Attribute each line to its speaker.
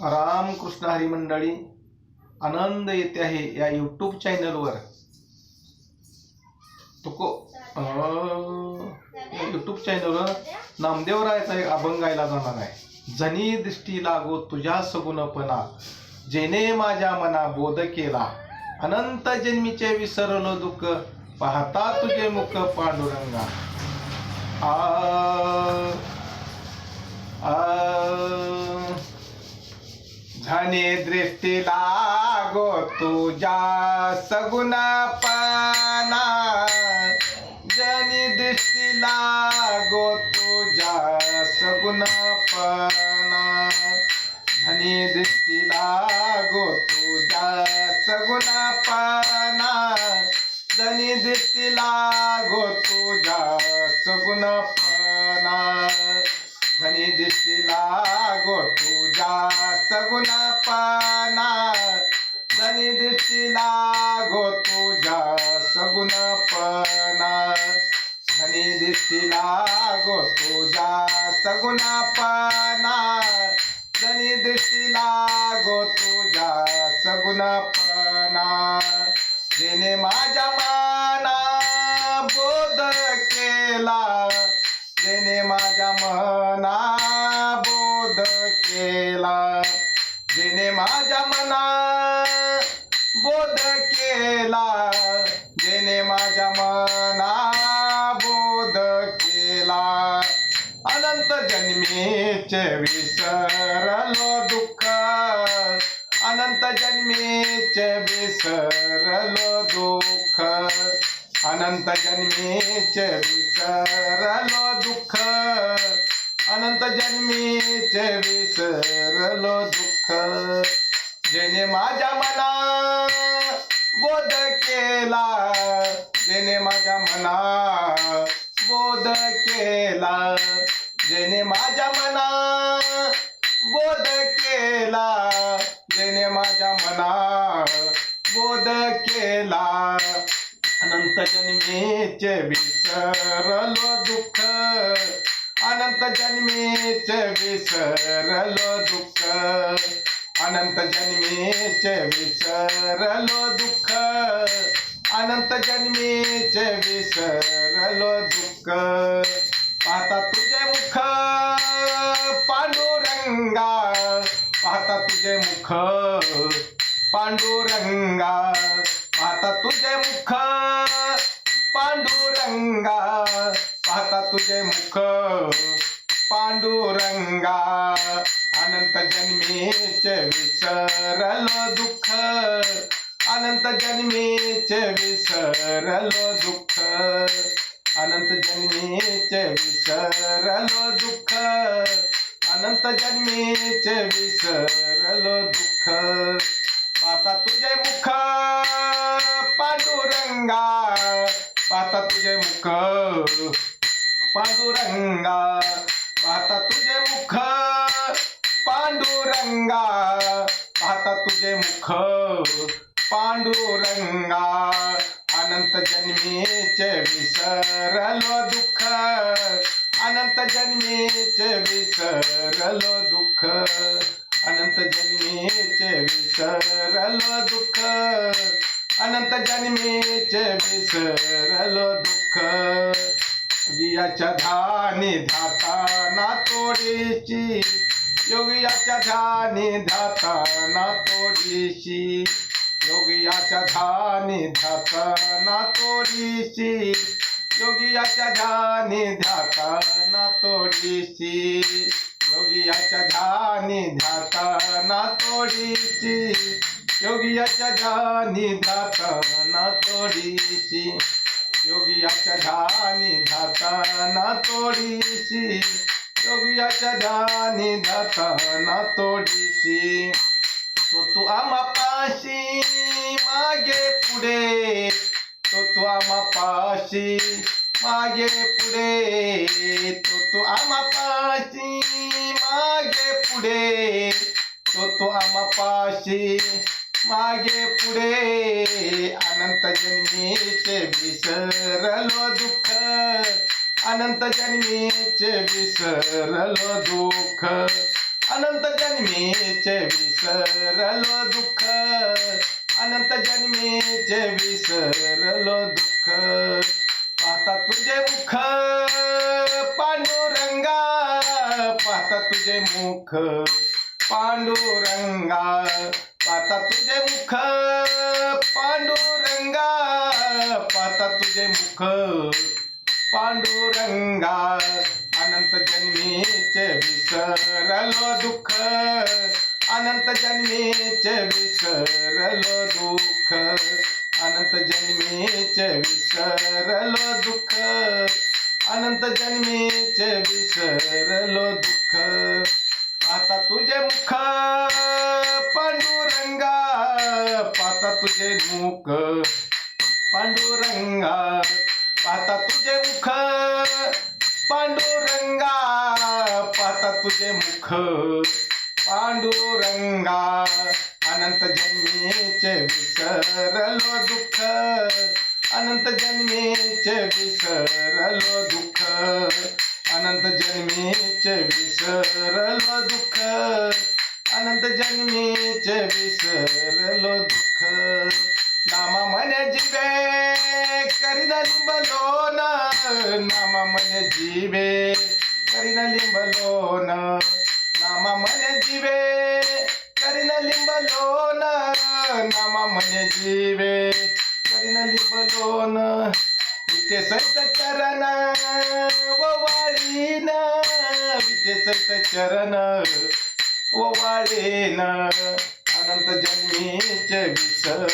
Speaker 1: रामकृष्ण हरी मंडळी आनंद येते आहे या यूट्यूब चॅनलवर तुको यूट्यूब चॅनलवर नामदेवरायचा एक अभंग गायला जाणार आहे. जनी दृष्टी लागो तुझ्या सगुणपणा जेने माझ्या मना बोध केला. अनंत जन्मीचे विसरलो दुःख पाहता तुझे मुख पांडुरंगा. आ आ धने दृष्टी लागो तुझ्या सगुणपणा। जनी दृष्टी लागो तुझ्या सगुणपणा। धनी दृष्टी लागो तुझ्या सगुणपणा। जनी दृष्टी लाग धनी दिसती लागो तुझ्या सगुणपणा धनी दिसती गो तुझ्या सगुणपणा धनी दिसती लागो तुझ्या सगुणपणा धनी गो लागो तुझ्या पाना जेने माझ्या माना बोध केला. जेने माझ्या मना बोध केला. जेने माझ्या मना बोध केला. जेने माझ्या मना बोध केला. अनंत जन्मीचे विसरलो दुःख. अनंत जन्मीचे विसरलो दुःख. अनंत जन्मीचे विसरलो संत जन्मीचे विसरलो दुःख. जेने माझ्या मना बोध केला जेने माझ्या मना बोध केला जेने माझ्या मना बोध केला जेने माझ्या मना बोध केला. अनंत जन्मीचे विसरलो दुःख. अनंत जन्मीचे विसरलो दुःख. अनंत जन्मीचे विसरलो दुःख. अनंत जन्मीचे विसरलो दुःख. पाहता तुझे मुख पांडुरंगा. पाहता तुझे मुख पांडुरंगा. पाहता तुझे मुख पांडुरंगा. पाहता तुझे मुख पांडुरंगा. अनंत जन्मीचे विसरलो दुःख. अनंत जन्मीचे विसरलो दुःख. अनंत जन्मीचे विसरलो दुःख. अनंत जन्मीचे विसरलो दुःख. पाहता तुझे मुख पांडुरंगा. पाहता तुझे मुख पांडुरंगा पाहता तुझे मुख पांडुरंगा पाहता तुझे मुख पांडुरंगा अनंत जन्मीचे विसरलो दुःख अनंत जन्मीचे विसरलो दुःख अनंत जन्मीचे विसरलो दुःख अनंत जन्मीचे विसरलो दुःख. योगियाच्या धानी धाताना तोडीशी. योगियाच्या धानी धाताना तोडीशी. योगियाच्या धानी धाताना तोडीशी. योगियाच्या धानी धाताना तोडीशी. योगियाच्या धानी धाताना तोडीशी. योगियाच्या धानी धाताना तोडीशी. योगियाच्या धानी धाताना तोडीशी. योगियाच्या धानी धाताना तोडीशी. तो तू आम्हा पाशी मागे पुढे. तो तू आम्हा पाशी मागे पुढे. तो तू आम्हा पाशी मागे पुढे. तो तू आम्हा पाशी मागे पुढे अनंत जन्मीचे विसरलो दुःख. अनंत जन्मीचे विसरलो दुःख. अनंत जन्मीचे विसरलो दुःख. अनंत जन्मीचे विसरलो दुःख. पाहता तुझे मुख पांडुरंगा. पाहता तुझे मुख पांडुरंगा. पाता तुझे मुख पांडुरंगा पाता तुझे मुख पांडुरंगा. अनंत जन्मीचे विसरलो दुःख अनंत जन्मीचे विसरलो दुःख अनंत जन्मीचे विसरलो दुःख अनंत जन्मी तुझे मुख पांडुरंगा पाता तुझे मुख पांडुरंगा पाहता तुझे मुख पांडुरंगा अनंत जन्मीचे विसरलो दुःख अनंत जन्मीचे विसरलो दुःख अनंत जन्मीचे विसरलो दुःख. अनंत जन्मीच विसरलो दुःख. नामा म्हणे जिवे करीन लिंबलोन. नामा म्हणे जीवे करीन लिंबलोन. नामा म्हणे जीवे करीन लिंबलोन. नामा म्हणे जीवे करीन लिंबलोन. विटे सैत चरण वाळीन विटे सैत चरण वाळीन अनंत जन्मीचे विसर